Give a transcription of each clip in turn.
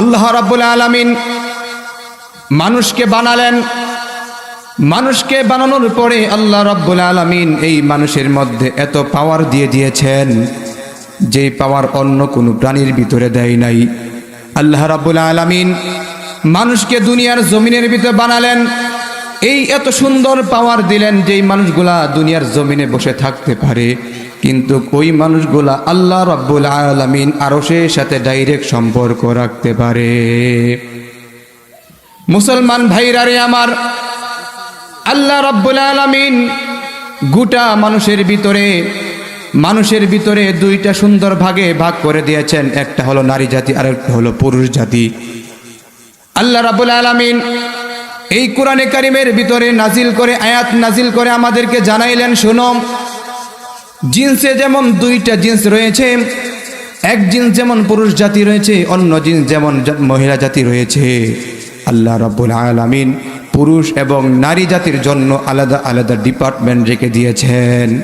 আল্লাহ রাব্বুল আলামিন মানুষকে বানালেন। মানুষকে বানানোর পরে আল্লাহ রাব্বুল আলামিন এই মানুষের মধ্যে এত পাওয়ার দিয়ে দিয়েছেন, যে পাওয়ার অন্য কোনো প্রাণীর ভিতরে দেয় নাই। আল্লাহ রাব্বুল আলামিন মানুষকে দুনিয়ার জমিনের ভিতরে বানালেন। এই এত সুন্দর পাওয়ার দিলেন, যেই মানুষগুলা দুনিয়ার জমিনে বসে থাকতে পারে। কিন্তু ওই মানুষগুলা আল্লাহ রাব্বুল আলামিন আরও সাথে ডাইরেক্ট সম্পর্ক রাখতে পারে। মুসলমান ভাইরারে আমার, আল্লাহ রব্বুল আলামিন গোটা মানুষের ভিতরে মানুষের ভিতরে দুইটা সুন্দর ভাগে ভাগ করে দিয়েছেন। একটা হলো নারী জাতি আর একটা হলো পুরুষ জাতি। আল্লাহ রাব্বুল আলামিন এই কোরআনে কারিমের ভিতরে নাজিল করে, আয়াত নাজিল করে আমাদেরকে জানাইলেন শুনো জিন্সে যেমন দুইটা জিন্স রয়েছে, এক জিন্স যেমন পুরুষ জাতি রয়েছে, অন্য জিন্স যেমন মহিলা জাতি রয়েছে। আল্লাহ রাব্বুল আলামিন পুরুষ এবং নারী জাতির জন্য আলাদা আলাদা ডিপার্টমেন্ট রেখে দিয়েছেন।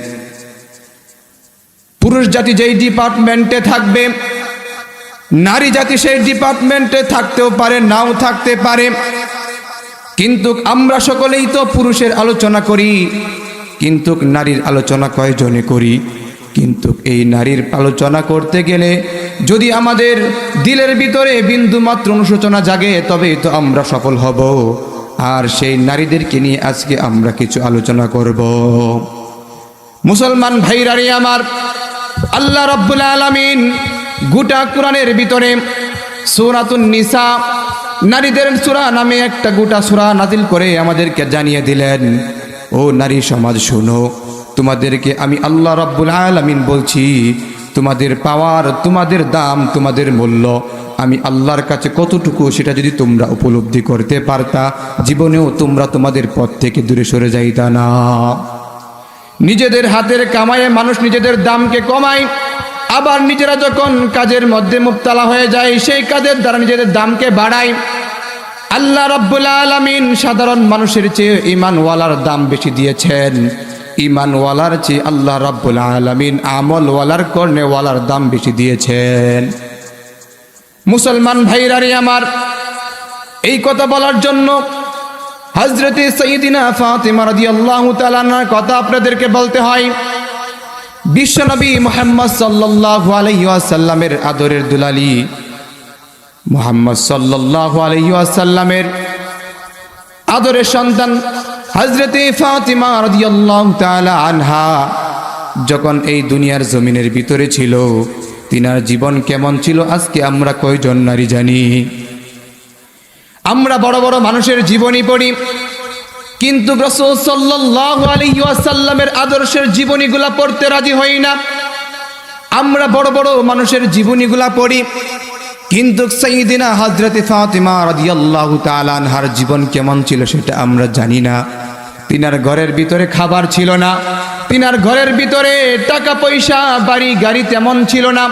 পুরুষ জাতি যেই ডিপার্টমেন্টে থাকবে, নারী জাতি সেই ডিপার্টমেন্টে থাকতেও পারে, নাও থাকতে পারে। কিন্তু আমরা সকলেই তো পুরুষের আলোচনা করি। কিন্তু নারীর আলোচনা কয়জনে করি? কিন্তু এই নারীর আলোচনা করতে গেলে যদি আমাদের দিলের ভিতরে বিন্দু মাত্র অনুশোচনা জাগে, তবে তো আমরা সফল হব। আর সেই নারীদেরকে নিয়ে আজকে আমরা কিছু আলোচনা করব। মুসলমান ভাইরারি আমার, আল্লাহ রব্বুল আলামিন গোটা কোরআনের ভিতরে সূরাতুন নিসা, নারীদের সূরা নামে একটা গোটা সূরা নাজিল করে আমাদেরকে জানিয়ে দিলেন। ও নারী সমাজ, শোনো। তোমাদেরকে আমি আল্লাহ রব্বুল আলামিন বলছি, তোমাদের পাওয়ার, তোমাদের দাম, তোমাদের মূল্য, আমি আল্লাহর কাছে কতটুকু সেটা যদি তোমরা উপলব্ধি করতে পারতা, জীবনেও তোমরা তোমাদের পথ থেকে দূরে সরে যাইতা না। নিজেদের হাতের কামায়ে মানুষ নিজেদের দামকে কমায়, আবার নিজেরা যখন কাজের মধ্যে মুক্তালা হয়ে যায়, সেই কাজের দ্বারা নিজেদের দামকে বাড়ায়। আল্লাহ রাব্বুল আলামিন সাধারণ মানুষের চেয়ে ইমানওয়ালার দাম বেশি দিয়েছেন। ইমানওয়ালার চেয়ে আল্লাহ রাব্বুল আলামিন আমলওয়ালার কর্নেওয়ালার দাম বেশি দিয়েছেন। মুসলমান ভাইরারি আমার, এই কথা বলার জন্য হজরতে সঈদিনা ফাতিমা রাদিয়াল্লাহু তাআলার কথা আপনাদেরকে বলতে হয়। বিশ্বনবী মোহাম্মদ সাল্লাল্লাহু আলাইহি ওয়াসাল্লামের আদরের দুলালি মোহাম্মদ সাল্লাল্লাহু আলাইহি আদরের সন্তান হজরতে ফাতিমা আনহা যখন এই দুনিয়ার জমিনের ভিতরে ছিল, তিনার জীবন কেমন ছিল আজকে আমরা কয়জন নারী জানি। আমরা বড় বড় মানুষের জীবনী পড়ি, কিন্তু রসুল সাল্লাল্লাহু আলাইহি আদর্শের জীবনীগুলা পড়তে রাজি হই না। আমরা বড় বড় মানুষের জীবনীগুলা পড়ি কিন্তু সাইদিনা হজরতে ফাতিমা রাদিয়াল্লাহু তাআলা আনহার জীবন কেমন ছিল সেটা আমরা জানি না। তিনার ঘরের ভিতরে খাবার ছিল না। তিনার ঘরের ভিতরে টাকা পয়সা, বাড়ি, গাড়ি তেমন ছিল না।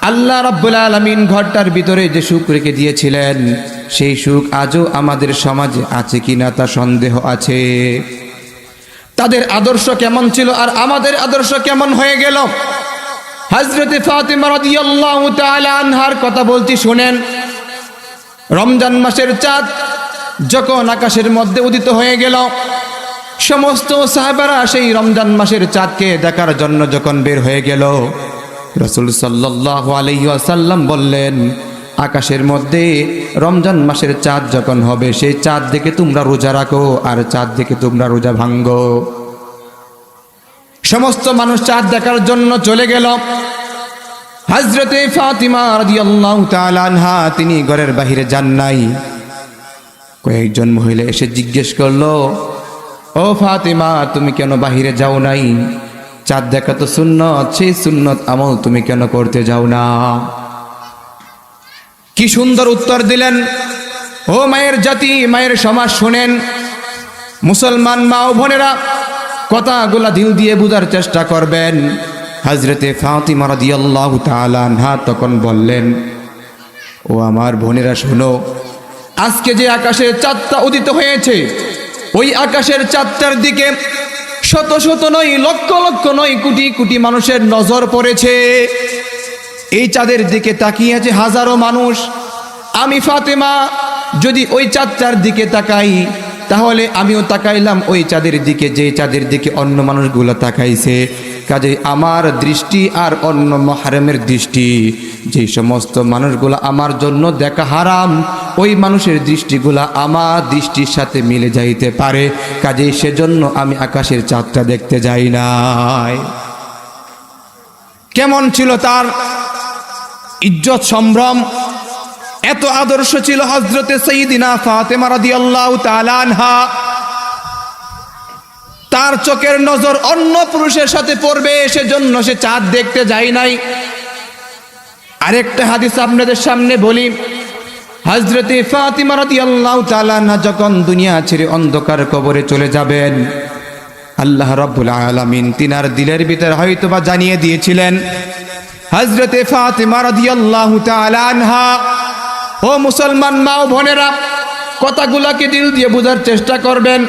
আল্লাহ রাব্বুল আলামিন ঘরটার ভিতরে যে সুখ রেখে দিয়েছিলেন, সেই সুখ আজও আমাদের সমাজে আছে কিনা তা সন্দেহ আছে। তাদের আদর্শ কেমন ছিল আর আমাদের আদর্শ কেমন হয়ে গেল? হজরতে আনহার কথা বলছি, শুনেন। রমজান মাসের চাঁদ যখন আকাশের মধ্যে উদিত হয়ে গেল, সমস্ত সাহাবারা সেই রমজান মাসের চাঁদকে দেখার জন্য যখন বের হয়ে গেল, রসুল সাল্লাহ আলাইসাল্লাম বললেন, আকাশের মধ্যে রমজান মাসের চাঁদ যখন হবে, সেই চাঁদ দেখে তোমরা রোজা রাখো, আর চাঁদ দেখে তোমরা রোজা ভাঙ্গো। সমস্ত মানুষ চাঁদ দেখার জন্য চলে গেল। হজরতে ফাতিমা তিনি ঘরের বাহিরে যান নাই। কয়েকজন মহিলা এসে জিজ্ঞেস করল, ও ফাতিমা, তুমি কেন বাহিরে যাও নাই? চাঁদ দেখা তো সুন্নত, সেই সুন্নত আমল তুমি কেন করতে যাও না? কি সুন্দর উত্তর দিলেন, ও মায়ের জাতি, মায়ের সমাজ শোনেন, মুসলমান মা ও বোনেরা কথাগুলা দিল দিয়ে বুঝার চেষ্টা করবেন। হজরতে ফাতিমা রাদিয়াল্লাহু তাআলা আনহা তখন বললেন, ও আমার বোনেরা, শোনো, আজকে যে আকাশে চাঁদটা উদিত হয়েছে, ওই আকাশের চাঁদটার দিকে শত শত নয়, লক্ষ লক্ষ নয়, কোটি কোটি মানুষের নজর পড়েছে। এই চাঁদের দিকে তাকিয়ে আছে হাজারো মানুষ। আমি ফাতেমা, যদি ওই চাঁদটার দিকে তাকাই তাহলে আমিও তাকাইলাম ওই চাঁদের দিকে, যে চাঁদের দিকে অন্য মানুষগুলো তাকাইছে। কাজে আমার দৃষ্টি আর অন্য মহারেমের দৃষ্টি, যে সমস্ত মানুষগুলো আমার জন্য দেখা হারাম, ওই মানুষের দৃষ্টিগুলা আমার দৃষ্টির সাথে মিলে যাইতে পারে। কাজে সেজন্য আমি আকাশের চাঁদটা দেখতে যাই নাই। কেমন ছিল তার ইজ্জত সম্ভ্রম? এত আদর্শ ছিল হজরতে সঈদিনা ফাতেমা রাদিয়াল্লাহু তাআলা আনহা। তার চোখের নজর অন্য পুরুষের সাথে পড়বে, সেজন্য সে চাঁদ দেখতে যায় নাই। আরেকটা হাদিস আপনাদের সামনে বলি। হজরতে ফাতিমা রাদিয়াল্লাহু তাআলা আনহা যখন দুনিয়া ছেড়ে অন্ধকার কবরে চলে যাবেন, আল্লাহ রাব্বুল আলামিন তিনার দিলের ভিতর হয়তোবা জানিয়ে দিয়েছিলেন হজরতে ফাতিমা রাদিয়াল্লাহু তাআলা আনহা ও মুসলমান মা ও বোনেরা, কথাগুলোকে দিল দিয়ে বোঝার চেষ্টা করবেন।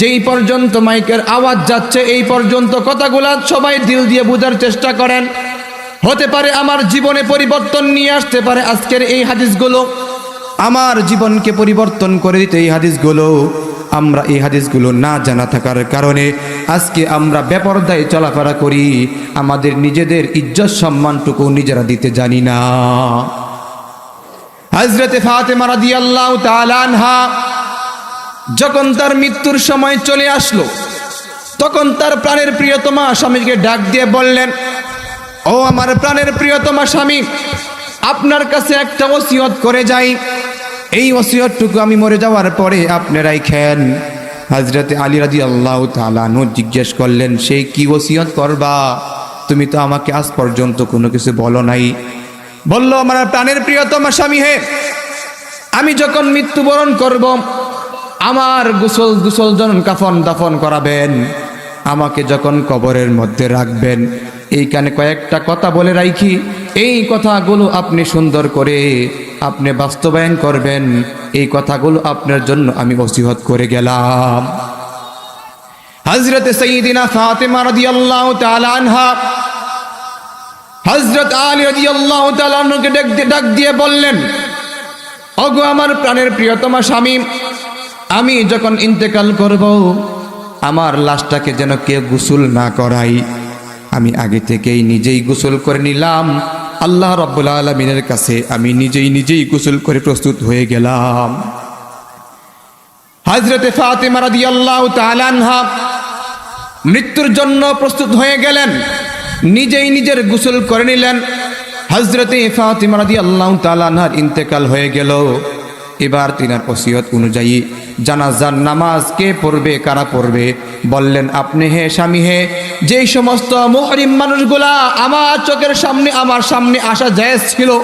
যেই পর্যন্ত মাইকের আওয়াজ যাচ্ছে, এই পর্যন্ত কথাগুলা সবাই দিল দিয়ে বোঝার চেষ্টা করেন। হতে পারে আমার জীবনে পরিবর্তন নিয়ে আসতে পারে আজকের এই হাদিসগুলো। আমার জীবনকে পরিবর্তন করে দিতে এই হাদিসগুলো। আমরা এই হাদিসগুলো না জানা থাকার কারণে আজকে আমরা বেপরদায় চলাফেরা করি। আমাদের নিজেদের ইজ্জত সম্মানটুকু নিজেরা দিতে জানি না। হজরতে ফাতেমা রাদিয়াল্লাহু তাআলা যখন তার মৃত্যুর সময় চলে আসলো, তখন তার প্রাণের প্রিয়তমা স্বামীকে ডাক দিয়ে বললেন, ও আমার প্রাণের প্রিয়তমা স্বামী, আপনার কাছে একটা ওসিয়ত করে যাই। এই ওসিয়তটুকু আমি মরে যাওয়ার পরে আপনারাই খেন হজরতে আলী রাজি আল্লাহ তালানু জিজ্ঞেস করলেন সেই কি ওসিয়ত করবা? তুমি তো আমাকে আজ পর্যন্ত কোনো কিছু বলো নাই। বলল, আমার প্রাণের প্রিয়তম স্বামী হে, আমি যখন মৃত্যুবরণ করব, আমার গোসল গোসল জন কাফন দাফন করাবেন। আমাকে যখন কবরের মধ্যে রাখবেন, এইখানে কয়েকটা কথা বলে রাখি এই কথাগুলো আপনি সুন্দর করে আপনি বাস্তবায়ন করবেন। এই কথাগুলো আপনার জন্য আমি ওসিহত করে গেলাম। হজরত সঈদিনা ফাতেমা রাদিয়াল্লাহু তাআলা আনহা হজরত আলী রাদিয়াল্লাহু তাআলা আনহুকে ডাক দিয়ে বললেন ওগো আমার প্রাণের প্রিয়তমা স্বামী, আমি যখন ইন্তেকাল করব, আমার লাশটাকে যেন কেউ গোসল না করাই আমি আগে থেকেই নিজেই গোসল করে নিলাম। আল্লাহ রব্বুল আলমিনের কাছে আমি নিজেই নিজেই গোসল করে প্রস্তুত হয়ে গেলাম। হজরতে ফাতেমা রাদিয়াল্লাহু তাআলা আনহা মৃত্যুর জন্য প্রস্তুত হয়ে গেলেন। নিজেই নিজের গোসল করে নিলেন। হজরতে ফাতিমা আল্লাহ তাআলা আনহার ইন্তেকাল হয়ে গেল। এবার তিনার ওসিয়ত অনুযায়ী জানাজার নামাজ কে পড়বে, কারা পড়বে? বললেন, আপনি হে, স্বামী হে, যেই সমস্ত মুহরিম মানুষগুলা আমার চোখের সামনে, আমার সামনে আসা জায়েজ ছিল,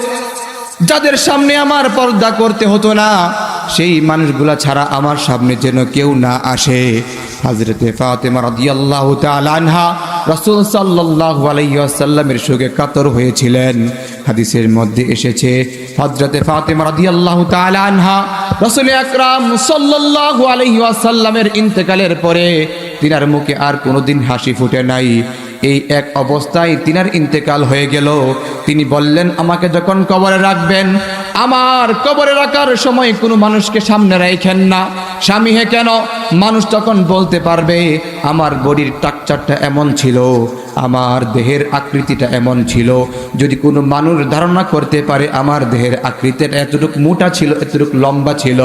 যাদের সামনে আমার পর্দা করতে হতো না, সেই মানুষগুলা ছাড়া আমার সামনে যেন কেউ না আসে। হাজরতে ফাতেমা রাদিয়াল্লাহু তাআলা আনহা রাসূল সাল্লাল্লাহু আলাইহি ওয়াসাল্লামের সঙ্গে কাতর হয়েছিলেন। হাদিসের মধ্যে এসেছে, হযরতে ফাতেমা রাদিয়াল্লাহু তাআলা আনহা রাসূল আকরাম সাল্লাল্লাহু আলাইহি ওয়াসাল্লামের ইন্তেকালের পরে তিনার মুখে আর কোনোদিন হাসি ফুটে নাই। এই এক অবস্থায় তিনার ইন্তেকাল হয়ে গেল। তিনি বললেন, আমাকে যখন কবরে রাখবেন, আমার কবরে রাখার সময় কোনো মানুষকে সামনে রাখেন না। স্বামী হে কেন? মানুষ তখন বলতে পারবে, আমার বডির টাকচারটা এমন ছিল, আমার দেহের আকৃতিটা এমন ছিল। যদি কোনো মানুষ ধারণা করতে পারে, আমার দেহের আকৃতিটা এতটুকু মোটা ছিল, এতটুকু লম্বা ছিল,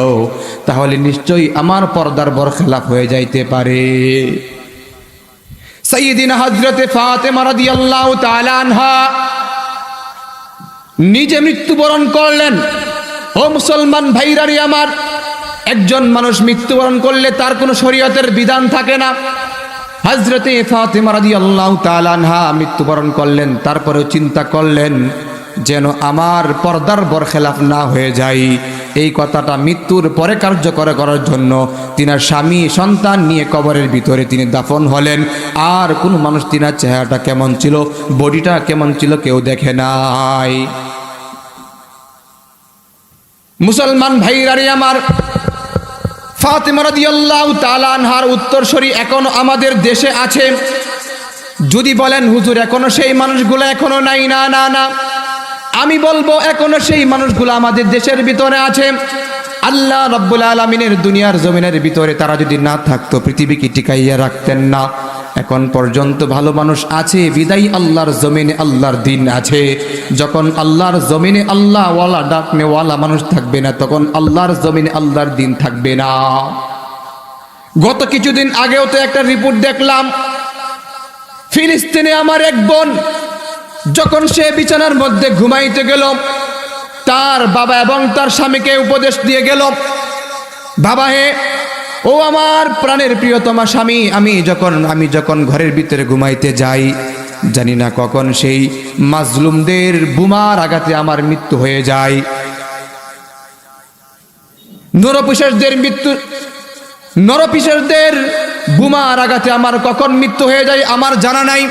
তাহলে নিশ্চয়ই আমার পর্দার বরখেলাপ হয়ে যাইতে পারে। সঈদিন হজরতে ফাতেমা রাদিয়াল্লাহু তাআলা আনহা নিজে মৃত্যুবরণ করলেন। ও মুসলমান ভাইরারি আমার, একজন মানুষ মৃত্যুবরণ করলে তার কোনো শরীয়তের বিধান থাকে না। হজরতে ফাতেমা রাদিয়াল্লাহু তাআলা আনহা মৃত্যুবরণ করলেন, তারপরেও চিন্তা করলেন যেন আমার পর্দার বরখেলাফ না হয়ে যায় এই কথাটা মৃত্যুর পরে কার্যকর করার জন্য তিনার স্বামী, সন্তান নিয়ে কবরের ভিতরে তিনি দাফন হলেন। আর কোনো মানুষ তিনার চেহারাটা কেমন ছিল, বডিটা কেমন ছিল কেউ দেখে নাই। মুসলমান ভাইরারে আমার, ফাতেমা রাদিয়াল্লাহু তাআলা আনহার উত্তরসূরি এখনও আমাদের দেশে আছে। যদি বলেন, হুজুর, এখনও সেই মানুষগুলো এখনও নাই। না না না। আমি বলব, এখনও সেই মানুষগুলো আমাদের দেশের ভিতরে আছে। আল্লাহ রব্বুল আলমিনের দুনিয়ার জমিনের ভিতরে তারা যদি না থাকতো, পৃথিবীকে টিকাইয়া রাখতেন না। এখন পর্যন্ত ভালো মানুষ আছে, বিদায় আল্লাহর জমিনে আল্লাহর দিন আছে। যখন আল্লাহর জমিনে আল্লাহ ওয়ালা ডাকনেওয়ালা মানুষ থাকবে না, তখন আল্লাহর জমিনে আল্লাহর দিন থাকবে না। গত কিছুদিন আগেও তো একটা রিপোর্ট দেখলাম, ফিলিস্তিনে আমার এক বোন যখন সে বিছানার মধ্যে ঘুমাইতে গেল, তার বাবা এবং তার স্বামীকে উপদেশ দিয়ে গেল, বাবা হে, ও আমার প্রাণের প্রিয়তমা স্বামী, আমি যখন আমি যখন ঘরের ভিতরে ঘুমাইতে যাই, জানি না কখন সেই মাজলুমদের বুমার আঘাতে আমার মৃত্যু হয়ে যায়। নরপিশাসদের মৃত্যু নরপিশাসদের বুমার আঘাতে আমার কখন মৃত্যু হয়ে যায় আমার জানা নাই।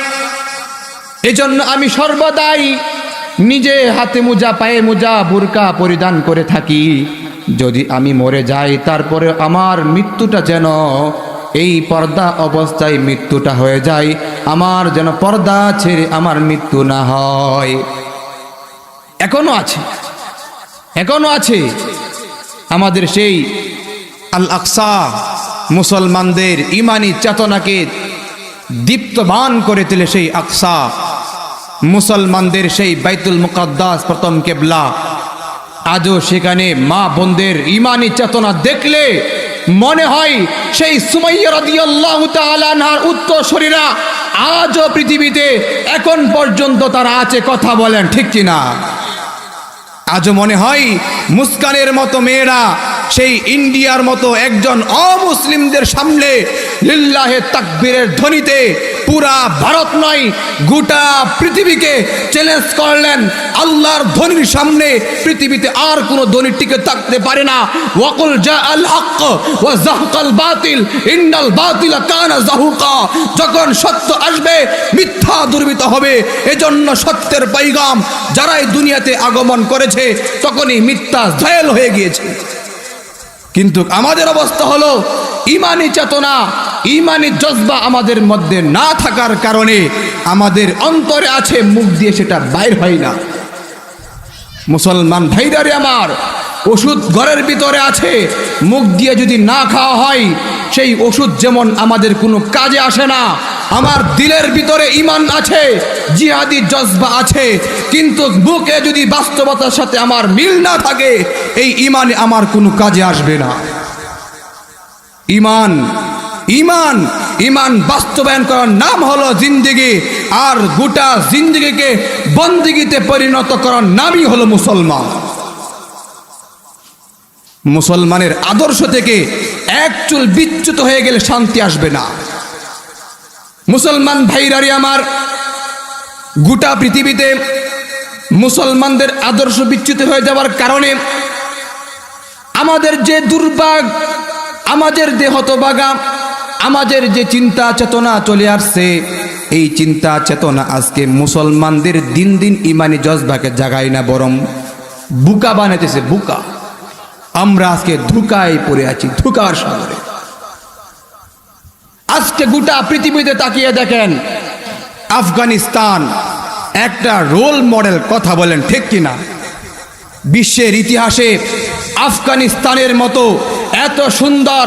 এজন্য আমি সর্বদাই নিজে হাতে মোজা, পায়ে মোজা, বুরকা পরিধান করে থাকি। যদি আমি মরে যাই, তারপরে আমার মৃত্যুটা যেন এই পর্দা অবস্থায় মৃত্যুটা হয়ে যায়, আমার যেন পর্দা ছেড়ে আমার মৃত্যু না হয়। এখনও আছে এখনও আছে আমাদের সেই আল আকসা মুসলমানদের ইমানি চেতনাকে দীপ্তবান করে তুলে সেই আকসা। মুসলমানদের সেই বাইতুল মুকাদ্দাস, প্রথম কেবলা। আজও সেখানে মা বোনদের ইমানি চেতনা দেখলে মনে হয় সেই সুমাইয়া রাদিয়াল্লাহু তাআলা উত্তর শরীরা আজও পৃথিবীতে এখন পর্যন্ত তারা আছে কথা বলেন, ঠিক কিনা? আজও মনে হয় মুস্কানের মতো মেয়েরা সেই ইন্ডিয়ার মতো একজন অমুসলিমদের সামনে লিল্লাহে তাকবীরের ধ্বনিতে পুরা ভারত নয়, গোটা পৃথিবীকে চ্যালেঞ্জ করলেন। আল্লাহর ধ্বনির সামনে পৃথিবীতে আর কোনো ধ্বনি টিকে থাকতে পারে না। ওয়াকুল জা আল হক ওয়া জাহকাল বাতিল, ইন্নাল বাতিল কানা জাহুকা। যখন সত্য আসবে, মিথ্যা দুর্বিত হবে। এজন্য সত্যের পাইগাম যারা এই দুনিয়াতে আগমন করেছে, তখনই মিথ্যা জয়েল হয়ে গিয়েছে। কিন্তু আমাদের অবস্থা হলো ইমানি চেতনা, ইমানি জজবা আমাদের মধ্যে না থাকার কারণে আমাদের অন্তরে আছে মুখ দিয়ে সেটা বাইর হয় না। মুসলমান ভাইদারে আমার, ওষুধ ঘরের ভিতরে আছে, মুখ দিয়ে যদি না খাওয়া হয়, সেই ওষুধ যেমন আমাদের কোনো কাজে আসে না আমার দিলের ভিতরে ইমান আছে, জিহাদি জজবা আছে, কিন্তু বুকে যদি বাস্তবতার সাথে আমার মিল না থাকে, এই ইমান আমার কোনো কাজে আসবে না। ইমান ইমান ইমান বাস্তবায়ন করার নাম হলো জিন্দিগি, আর গোটা জিন্দিগিকে বন্দিগিতে পরিণত করার নামই হলো মুসলমান। মুসলমানের আদর্শ থেকে এক চুল বিচ্যুত হয়ে গেলে শান্তি আসবে না। মুসলমান ভাইরারি আমার, গোটা পৃথিবীতে মুসলমানদের আদর্শ বিচ্যুত হয়ে যাওয়ার কারণে আমাদের যে দুর্ভাগ, আমাদের যে হতবাগা আমাদের যে চিন্তা চেতনা চলে আসছে, এই চিন্তা চেতনা আজকে মুসলমানদের দিন দিন ইমানি জজবাকে জাগায় না, বরং বুকা বানাইতেছে, বুকা। আমরা আজকে ধুকায় পড়ে আছি, ধুকার সাগরে। আজকে গোটা পৃথিবীতে তাকিয়ে দেখেন। আফগানিস্তান একটা রোল মডেল কথা বলেন, ঠিক কিনা? বিশ্বের ইতিহাসে আফগানিস্তানের মতো এত সুন্দর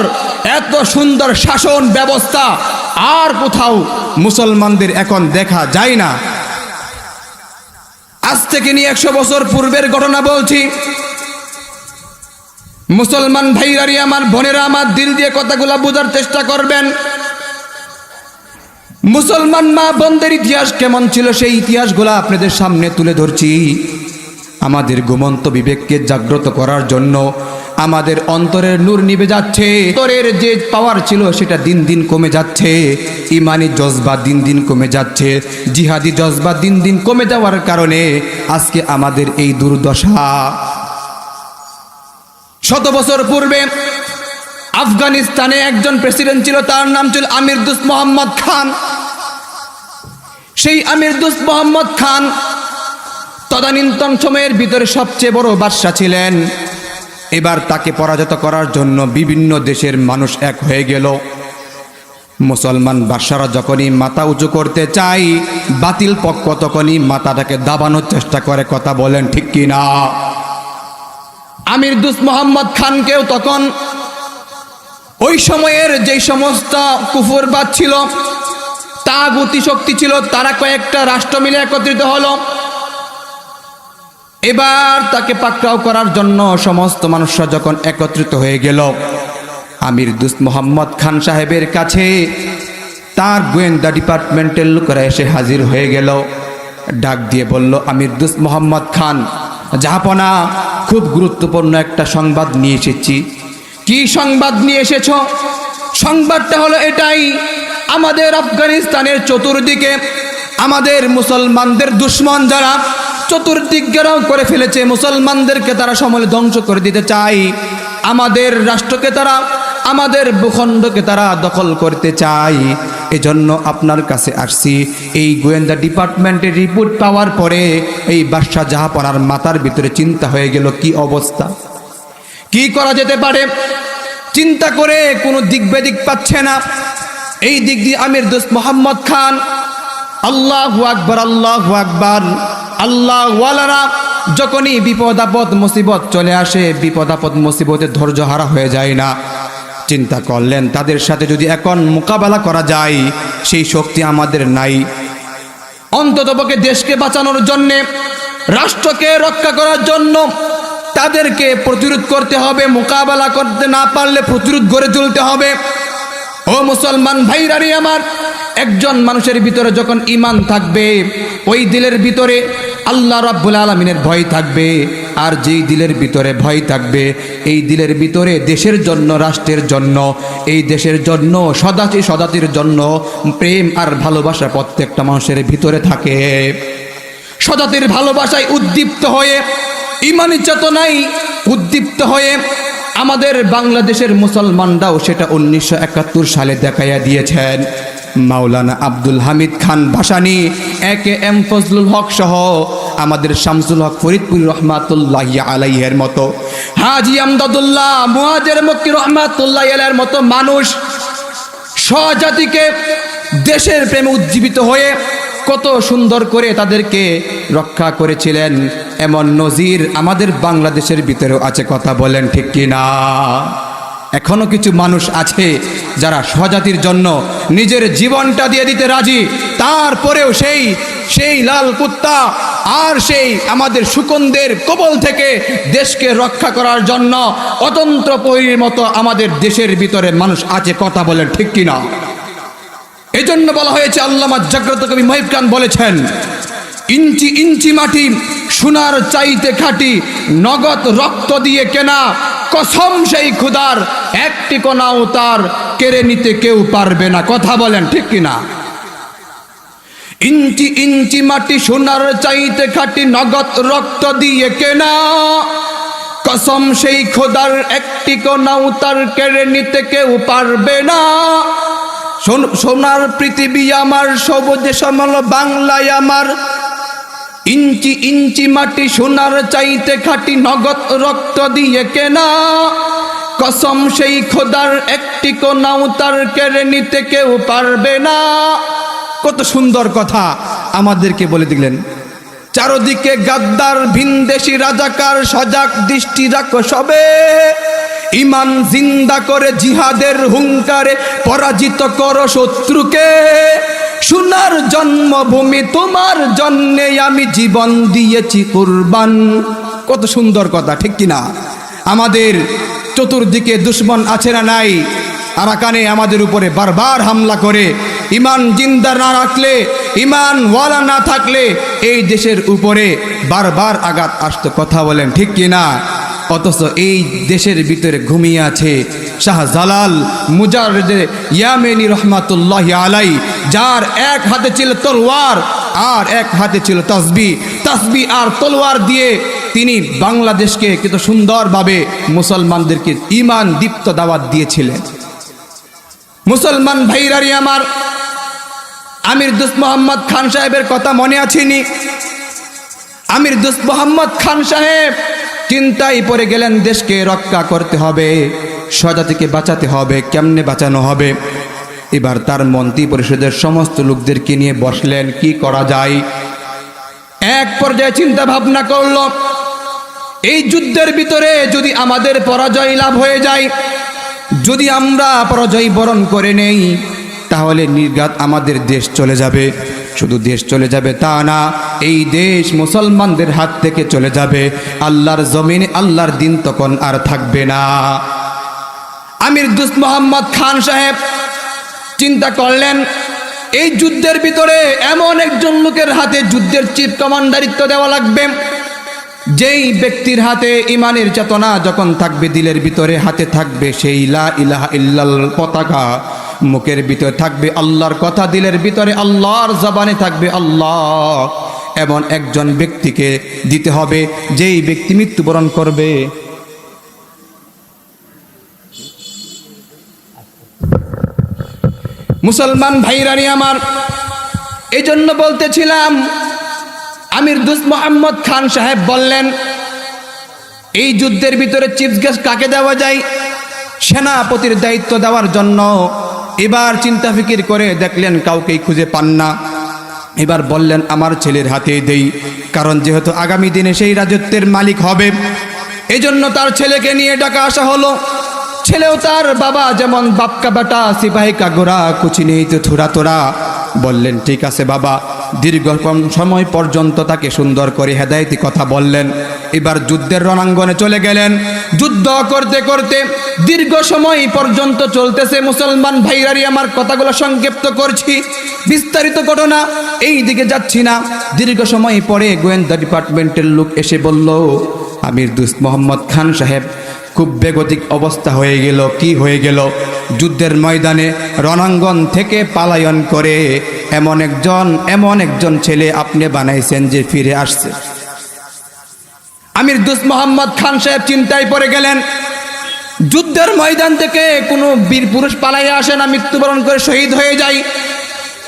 এত সুন্দর শাসন ব্যবস্থা আর কোথাও মুসলমানদের এখন দেখা যায় না। আজ থেকে নিয়ে একশো বছর পূর্বের ঘটনা বলছি। মুসলমান ভাইরারি, আমার বোনেরা, আমার দিল দিয়ে কথাগুলো বোঝার চেষ্টা করবেন। মুসলমান মা বোনদের ইতিহাস কেমন ছিল সেই ইতিহাসগুলো আপনাদের সামনে তুলে ধরছি। আমাদের ঘুমন্ত বিবেককে জাগ্রত করার জন্য আমাদের অন্তরের নূর নিবে যাচ্ছে। অন্তরের যে পাওয়ার ছিল সেটা দিন দিন কমে যাচ্ছে। ইমানি জজবা দিন দিন কমে যাচ্ছে। জিহাদি জজবা দিন দিন কমে যাওয়ার কারণে আজকে আমাদের এই দুর্দশা। শত বছর পূর্বে আফগানিস্তানে একজন প্রেসিডেন্ট ছিল, তার নাম ছিল আমির দুস মোহাম্মদ খান। সেই আমির দুস মোহাম্মদ খান তদানীন্তন সময়ের ভিতরে সবচেয়ে বড় বাদশা ছিলেন। এবার তাকে পরাজিত করার জন্য বিভিন্ন দেশের মানুষ এক হয়ে গেল। মুসলমান বাদশারা যখনই মাথা উঁচু করতে চাই বাতিল পক্ষ তখনই মাথাটাকে দাবানোর চেষ্টা করে কথা বলেন, ঠিক কি না? আমির দুস মোহাম্মদ খানকেও তখন ওই সময়ের যেই সমস্ত কুফরবাদ ছিল তাগুতি শক্তি ছিল, তারা কয়েকটা রাষ্ট্র মিলে একত্রিত হলো। এবার তাকে পাকড়াও করার জন্য সমস্ত মানুষরা যখন একত্রিত হয়ে গেল, আমির দুস মোহাম্মদ খান সাহেবের কাছে তার গোয়েন্দা ডিপার্টমেন্টের লোকেরা এসে হাজির হয়ে গেল। ডাক দিয়ে বলল, আমির দুস মোহাম্মদ খান জাহাপনা খুব গুরুত্বপূর্ণ একটা সংবাদ নিয়ে এসেছি। কি সংবাদ নিয়ে এসেছ? সংবাদটা হলো এটাই আমাদের আফগানিস্তানের চতুর্দিকে আমাদের মুসলমানদের দুশ্মন যারা চতুর্দিক করে ফেলেছে, মুসলমানদেরকে তারা সমলে ধ্বংস করে দিতে চায়। আমাদের রাষ্ট্রকে তারা, আমাদের ভূখণ্ডকে তারা দখল করতে চায়। এজন্য আপনার কাছে আসছি। এই গোয়েন্দা ডিপার্টমেন্টের রিপোর্ট পাওয়ার পরে এই বাদশাহ জাহাপনার মাথার ভিতরে চিন্তা হয়ে গেল, কি অবস্থা? কি করা যেতে পারে? চিন্তা করে কোনো দিক বেদিক পাচ্ছে না। এই দিক দিয়ে আমির দোস্ত মোহাম্মদ খান, আল্লাহ আকবর আল্লাহ আকবর। আল্লাহ ওয়ালারা যখনই বিপদ আপদ, মুসিবত চলে আসে, বিপদ আপদ, মুসিবতে ধৈর্য হারা হয়ে যায় না। চিন্তা করলেন, তাদের সাথে যদি এখন মোকাবেলা করা যায়, সেই শক্তি আমাদের নাই। অন্ততপক্ষে দেশকে বাঁচানোর জন্যে, রাষ্ট্রকে রক্ষা করার জন্য তাদেরকে প্রতিরোধ করতে হবে, মোকাবেলা করতে না পারলে প্রতিরোধ গড়ে তুলতে হবে। ও মুসলমান ভাইরারি আমার, একজন মানুষের ভিতরে যখন ইমান থাকবে, ওই দিলের ভিতরে আল্লাহ রাব্বুল আলমিনের ভয় থাকবে। আর যেই দিলের ভিতরে ভয় থাকবে, এই দিলের ভিতরে দেশের জন্য, রাষ্ট্রের জন্য, এই দেশের জন্য, সদাচি সদাতির জন্য প্রেম আর ভালোবাসা প্রত্যেকটা মানুষের ভিতরে থাকে। সদাতির ভালোবাসায় উদ্দীপ্ত হয়ে, ইমানি চেতনায় উদ্দীপ্ত হয়ে আমাদের বাংলাদেশের মুসলমানরাও সেটা উনিশশো একাত্তর সালে দেখাইয়া দিয়েছেন। মাওলানা আব্দুল হামিদ খান ভাসানি, একে এম ফজলুল হক সহ আমাদের শামসুল হক ফরিদপুর রহমাতুল্লাহ আলাইহের মতো। হাজি আমদাদুল্লাহ মুহাজের মক্কি রহমাতুল্লাহ আলাইয়ের মতো মানুষ স্বজাতিকে দেশের প্রেমে উজ্জীবিত হয়ে কত সুন্দর করে তাদেরকে রক্ষা করেছিলেন। এমন নজির আমাদের বাংলাদেশের ভিতরেও আছে, কথা বলেন ঠিক কি না এখনও কিছু মানুষ আছে যারা স্বজাতির জন্য নিজের জীবনটা দিয়ে দিতে রাজি, তারপরেও সেই সেই লাল কুত্তা আর সেই আমাদের সুকন্দের কবল থেকে দেশকে রক্ষা করার জন্য অতন্ত্র পরীর মতো আমাদের দেশের ভিতরে মানুষ আছে, কথা বলেন ঠিক কিনা? এজন্য বলা হয়েছে, আল্লামা জাগ্রত কবি মহিব খান বলেছেন ইঞ্চি ইঞ্চি মাটি, সোনার চাইতে খাটি, নগদ রক্ত দিয়ে কেনা, কসম সেই খুদার একটি কোনাও তার কেড়ে নিতে কেউ পারবে না। কথা বলেন, ঠিক কিনা ইঞ্চি ইঞ্চি মাটি, সোনার চাইতে খাটি, নগদ রক্ত দিয়ে কেনা, কসম সেই খোদার একটি কোনাও তার কেড়ে নিতে কেউ পারবে না। সোন- সোনার পৃথিবী আমার, সবুজে সমল বাংলায় আমার ইঞ্চি ইঞ্চি মাটি সোনার চাইতে খাটি নগদ রক্ত দিয়ে কেনা। কসম সেই খোদার একটি কোনাও তার কেড়ে নিতে কেউ পারবে না। কত সুন্দর কথা আমাদেরকে বলে দিলেন। চারদিকে গাদ্দার ভিনদেশি রাজাকার, সজাগ দৃষ্টি রাখো সবে। ইমান জিন্দা করে জিহাদের হুঙ্কারে পরাজিত করো শত্রুকে। সোনার জন্মভূমি তোমার জন্যে আমি জীবন দিয়েছি কুরবান। কত সুন্দর কথা, ঠিক কিনা? আমাদের চতুর্দিকে দুশ্মন আছে না নাই? আরাকানে আমাদের উপরে বারবার হামলা করে, ইমান জিন্দা না রাখলে, ইমান ওয়ালা না থাকলে এই দেশের উপরে বারবার আঘাত আসতো। কথা বলেন, ঠিক কিনা? অথচ এই দেশের ভিতরে ঘুমিয়ে আছে শাহজালাল মুজারদে ইয়ামেনি রহমাতুল্লাহ আলাই, যার এক হাতে ছিল তলোয়ার আর এক হাতে ছিল তসবি। তসবি আর তলোয়ার দিয়ে তিনি বাংলাদেশকে কিন্তু সুন্দরভাবে মুসলমানদেরকে ইমান দীপ্ত দাওয়াত দিয়েছিলেন। মুসলমান ভাইরারি আমার, আমির দুস মোহাম্মদ খান সাহেবের কথা মনে আছেনি আমির দুস মোহাম্মদ খান সাহেব চিন্তায় পড়ে গেলেন, দেশকে রক্ষা করতে হবে, স্বজাতিকে বাঁচাতে হবে, কেমনে বাঁচানো হবে? এবার তার মন্ত্রী পরিষদের সমস্ত লোকদেরকে নিয়ে বসলেন, কি করা যায়? এক পর্যায়ে চিন্তা ভাবনা করল, এই যুদ্ধের ভিতরে যদি আমাদের পরাজয় লাভ হয়ে যায়, যদি আমরা পরাজয় বরণ করে নেই, তাহলে নির্ঘাত আমাদের দেশ চলে যাবে। শুধু দেশ চলে যাবে তা না, এই দেশ মুসলমানদের হাত থেকে চলে যাবে। আল্লাহর জমিনে, আল্লাহর দিন তখন আর থাকবে না। আমির দুস মোহাম্মদ খান সাহেব চিন্তা করলেন, এই যুদ্ধের ভিতরে এমন একজন লোকের হাতে যুদ্ধের চিফ কমান্ডারিত্ব দেওয়া লাগবে। যেই ব্যক্তির হাতে ইমানের চেতনা যখন থাকবে, দিলের ভিতরে হাতে থাকবে সেই লা ইলাহা ইল্লাল পতাকা। মুখের ভিতরে থাকবে আল্লাহর কথা, দিলের ভিতরে আল্লাহর জবানে থাকবে আল্লাহ। এমন একজন ব্যক্তিকে দিতে হবে, যেই ব্যক্তি মৃত্যুবরণ করবে। মুসলমান ভাইরানি আমার এই জন্য বলতেছিলাম, আমির দুস মোহাম্মদ খান সাহেব বললেন, এই যুদ্ধের ভিতরে চিফ গেস্ট কাকে দেওয়া যায়? সেনাপতির দায়িত্ব দেওয়ার জন্য এবার চিন্তা ফিকির করে দেখলেন কাউকেই খুঁজে পান না। এবার বললেন, আমার ছেলের হাতে দেই, কারণ যেহেতু আগামী দিনে সেই রাজত্বের মালিক হবে। এজন্য তার ছেলেকে নিয়ে ডাকা আসা হলো। ছেলেও তার বাবা যেমন বাপকা বেটা সিপাহী কাগোরা কুচি নেই তো থুরা তোরা। বললেন, ঠিক আছে বাবা। দীর্ঘ সময় পর্যন্ত তাকে সুন্দর করে হেদায়তি কথা বললেন। এবার যুদ্ধের রণাঙ্গনে চলে গেলেন। যুদ্ধ করতে করতে দীর্ঘ সময় পর্যন্ত চলতেছে। মুসলমান ভাইরারি আমার কথাগুলো সংক্ষিপ্ত করছি। বিস্তারিত ঘটনা এই দিকে যাচ্ছি না। দীর্ঘ সময় পরে গোয়েন্দা ডিপার্টমেন্টের লোক এসে বলল, আমির দুস মোহাম্মদ খান সাহেব খুব বেগতিক অবস্থা হয়ে গেল, কি হয়ে গেল? যুদ্ধের ময়দানে রণাঙ্গন থেকে পালায়ন করে এমন একজন এমন একজন ছেলে আপনি বানাইছেন যে ফিরে আসছে। আমির দুস মোহাম্মদ খান সাহেব চিন্তায় পড়ে গেলেন, যুদ্ধের ময়দান থেকে কোনো বীর পুরুষ পালাইয়া আসে না, মৃত্যুবরণ করে শহীদ হয়ে যায়।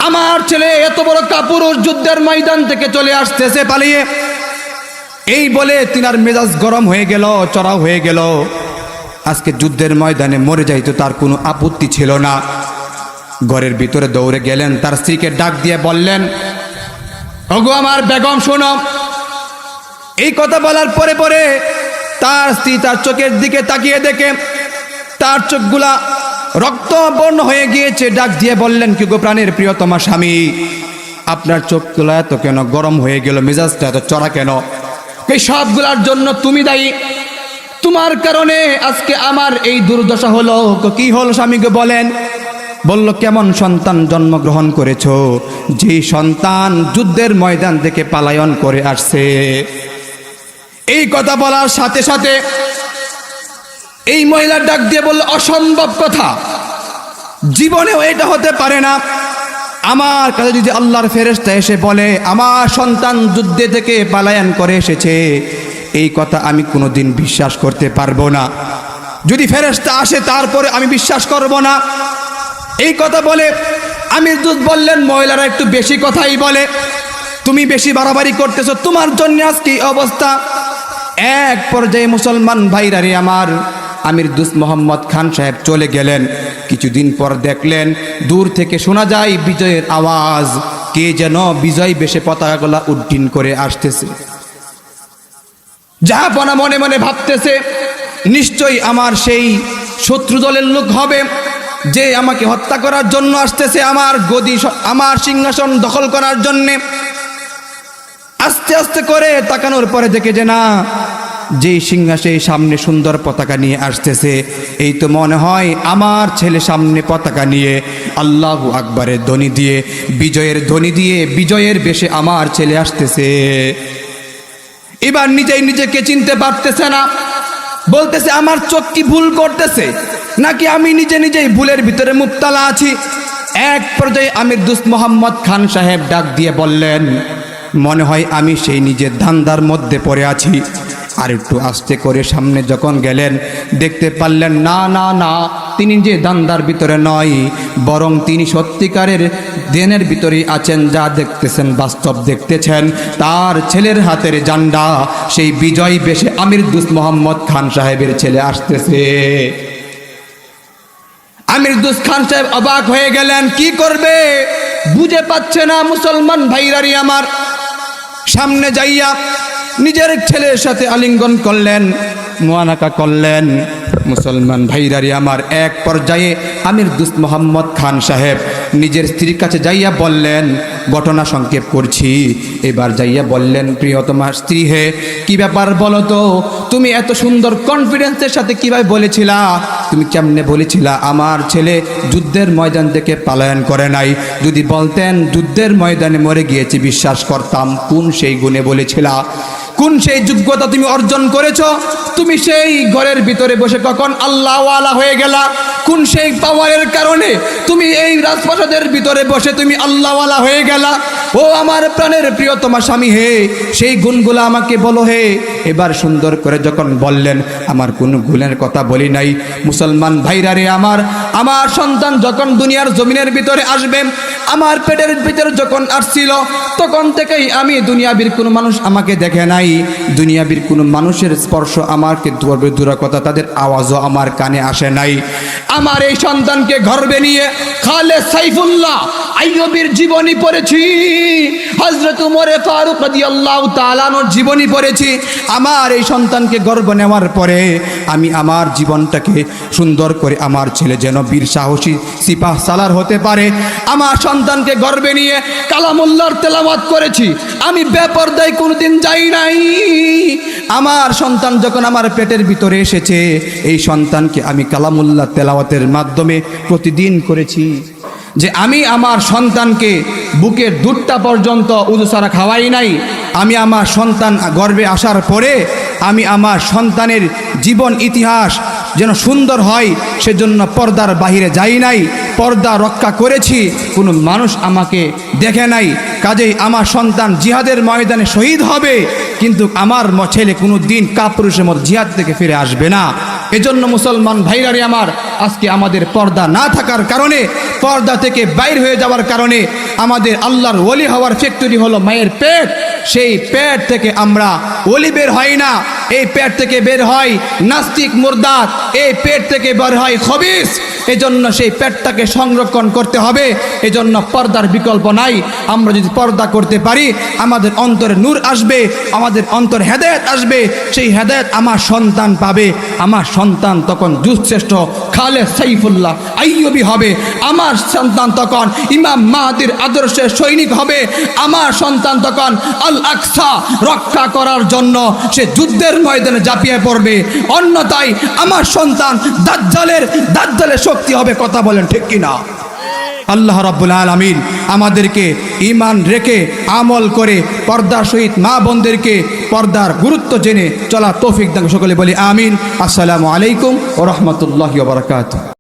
আমার ছেলে এত বড় কাপুরুষ যুদ্ধের ময়দান থেকে চলে আসতেছে পালিয়ে। এই বলে তিনার মেজাজ গরম হয়ে গেল, চড়াও হয়ে গেল। আজকে যুদ্ধের ময়দানে মরে যাইতো তার কোনো আপত্তি ছিল না। ঘরের ভিতরে দৌড়ে গেলেন, তার স্ত্রীকে ডাক দিয়ে বললেন, ওগো আমার বেগম, শোনো। এই কথা বলার পরে পরে তার স্ত্রী তার চোখের দিকে তাকিয়ে দেখে, তার চোখগুলা রক্ত বর্ণ হয়ে গিয়েছে। ডাক দিয়ে বললেন, কি গো প্রাণের প্রিয়তমা স্বামী, আপনার চোখগুলো এত কেন গরম হয়ে গেল? মেজাজটা এত চড়া কেন? এই সবগুলার জন্য তুমি দায়ী। তোমার কারণে আজকে আমার এই দুর্দশা হলো। কি হলো স্বামীকে বলেন? বলল, কেমন সন্তান জন্মগ্রহণ করেছ? যে সন্তান যুদ্ধের ময়দান থেকে পালায়ন করে আসছে। এই কথা বলার সাথে সাথে এই মহিলার ডাক দিয়ে বলল, অসম্ভব কথা। জীবনেও এটা হতে পারে না। আমার কাছে যদি আল্লাহর ফেরেস্তা এসে বলে, আমার সন্তান যুদ্ধে থেকে পালায়ন করে এসেছে, এই কথা আমি কোনোদিন বিশ্বাস করতে পারব না। যদি ফেরেস্তা আসে, তারপরে আমি বিশ্বাস করব না। এই কথা বলে আমি দুধ বললেন, মহিলারা একটু বেশি কথাই বলে। তুমি বেশি বাড়াবাড়ি করতেছো। তোমার জন্য আজকে অবস্থা। এক পর্যায়ে মুসলমান ভাইরারে আমার, আমির দুস মোহাম্মদ খান সাহেব চলে গেলেন। কিছুদিন পর দেখলেন, দূর থেকে শোনা যায় বিজয়ের আওয়াজ। কে যেন বিজয় বেশে পতাকাগুলা উড্ডীন করে আসতেছে। জাহাপনা মনে মনে ভাবতেছে, নিশ্চয়ই আমার সেই শত্রু দলের লোক হবে, যে আমাকে হত্যা করার জন্য আসতেছে, আমার গদি আমার সিংহাসন দখল করার জন্যে। আস্তে আস্তে করে তাকানোর পরে দেখে যে না যেই সিংহাসে সামনে সুন্দর পতাকা নিয়ে আসতেছে। এই তো মনে হয় আমার ছেলে সামনে পতাকা নিয়ে আল্লাহ আকবরের ধ্বনি দিয়ে, বিজয়ের ধ্বনি দিয়ে, বিজয়ের বেশে আমার ছেলে আসতেছে। এবার নিজেই নিজেকে চিনতে পারতেছে না। বলতেছে, আমার চোখ কি ভুল করতেছে? নাকি আমি নিজে নিজেই ভুলের ভিতরে মুক্তালা আছি? এক পর্যায়ে আমির দুস মোহাম্মদ খান সাহেব ডাক দিয়ে বললেন মনে হয় আমি সেই নিজের ধান্দার মধ্যে পড়ে আছি। আর একটু আস্তে করে সামনে যখন গেলেন, দেখতে পারলেন, না না না, তিনি যে দান্দার ভিতরে নয়, বরং তিনি সত্যিকারের দেনের ভিতরেই আছেন, যা দেখতেছেন, বাস্তব দেখতেছেন। তার ছেলের হাতের জান্ডা, সেই বিজয় বেশে আমির দুস মোহাম্মদ খান সাহেবের ছেলে আসতেছে। আমির দুস খান সাহেব অবাক হয়ে গেলেন, কি করবে? বুঝে পাচ্ছে না মুসলমান ভাইরারি আমার। সামনে যাইয়া নিজের ছেলের সাথে আলিঙ্গন করলেন, মোয়ানাকা করলেন। মুসলমান ভাইরারি, আমার এক পর্যায়ে আমির দুস মোহাম্মদ খান সাহেব নিজের স্ত্রীর কাছে যাইয়া বললেন, ঘটনা সংক্ষেপ করছি। এবার যাইয়া বললেন, প্রিয়তমা স্ত্রী হে, কি ব্যাপার বলো তো? তুমি এত সুন্দর কনফিডেন্সের সাথে কীভাবে বলেছিলা? তুমি কেমনে বলেছিলা? আমার ছেলে যুদ্ধের ময়দান থেকে পলায়ন করে নাই। যদি বলতেন, যুদ্ধের ময়দানে মরে গিয়েছি, বিশ্বাস করতাম, কোন সেই গুণে বলেছিলা? কোন সেই যোগ্যতা তুমি অর্জন করেছ? তুমি সেই ঘরের ভিতরে বসে কখন আল্লাহওয়ালা হয়ে গেলা? কোন সেই পাওয়ারের কারণে তুমি এই রাজপ্রাসাদের ভিতরে বসে তুমি আল্লাহওয়ালা হয়ে গেলা। ও আমার প্রাণের প্রিয়তমা স্বামী হে, সেই গুণগুলো আমাকে বলো হে। এবার সুন্দর করে যখন বললেন, আমার কোনো গুণের কথা বলি নাই। মুসলমান ভাইরা রে আমার আমার সন্তান যখন দুনিয়ার জমিনের ভিতরে আসবে, আমার পেটের ভিতরে যখন আসছিল, তখন থেকেই আমি দুনিয়াবির কোনো মানুষ আমাকে দেখে নাই। দুনিয়াবির কোনো মানুষের স্পর্শ আমাকে ধরবে দূর কথা তাদের আওয়াজও আমার কানে আসে নাই। আমার এই সন্তানকে গর্বে নিয়ে, খালে সাইফুল্লাহ, আইয়বির জীবনী পড়েছি। হজরত উমরে ফারুক রাদিয়াল্লাহু তাআলার জীবনী পড়েছি। আমার এই সন্তানকে গর্ব নেওয়ার পরে আমি আমার জীবনটাকে সুন্দর করে আমার ছেলে যেন বীর সাহসী, সিপাহ সালার হতে পারে। আমার সন্তানকে গর্বে নিয়ে কালামুল্লার তেলাওয়াত করেছি। আমি বেপরদায় কোনোদিন যাই নাই। আমার সন্তান যখন আমার পেটের ভিতরে এসেছে, এই সন্তানকে আমি কালামুল্লাহ তেলাওয়াতের মাধ্যমে প্রতিদিন করেছি। যে আমি আমার সন্তানকে বুকের দুধটা পর্যন্ত উদুসারা খাওয়াই নাই, আমি আমার সন্তান গর্বে আসার পরে আমি আমার সন্তানের জীবন ইতিহাস যেন সুন্দর হয়, সেজন্য পর্দার বাহিরে যাই নাই, পর্দা রক্ষা করেছি, কোনো মানুষ আমাকে দেখে নাই। কাজেই আমার সন্তান জিহাদের ময়দানে শহীদ হবে, কিন্তু আমার ছেলে কোনো দিন কাপুরুষের মতো জিহাদ থেকে ফিরে আসবে না। এজন্য মুসলমান ভাইরারে আমার, আজকে আমাদের পর্দা না থাকার কারণে, পর্দা থেকে বাইর হয়ে যাওয়ার কারণে আমাদের আল্লাহর ওলি হওয়ার ফ্যাক্টরি হলো মায়ের পেট। সেই পেট থেকে আমরা ওলি বের হয় না। এই পেট থেকে বের হয় নাস্তিক মুরদাত এই পেট থেকে বের হয় খবিস। এজন্য সেই পেটটাকে সংরক্ষণ করতে হবে। এজন্য পর্দার বিকল্প নাই। আমরা যদি পর্দা করতে পারি, আমাদের অন্তরে নূর আসবে, আমাদের অন্তর হেদায়ত আসবে, সেই হেদায়ত আমার সন্তান পাবে। আমার সন্তান তখন যুশ্রেষ্ঠ খালে সাইফুল্লাহ আইয়বি হবে। আমার সন্তান তখন ইমাম মাহাদির আদর্শের সৈনিক হবে। আমার সন্তান তখন আল আকসা রক্ষা করার জন্য সে যুদ্ধের ময়দানে ঝাঁপিয়ে পড়বে। অন্যথায় আমার সন্তান দাজ্জালের দাজ্জালের শক্তি হবে কথা বলেন, ঠিক কিনা? আল্লাহ রাব্বুল আলামিন আমাদেরকে ইমান রেখে আমল করে পর্দার সহিত মা বোনদেরকে পর্দার গুরুত্ব জেনে চলা তৌফিক দান সকলে বলি আমিন। আসসালামু আলাইকুম ও রহমতুল্লাহ বারাকাতুহ।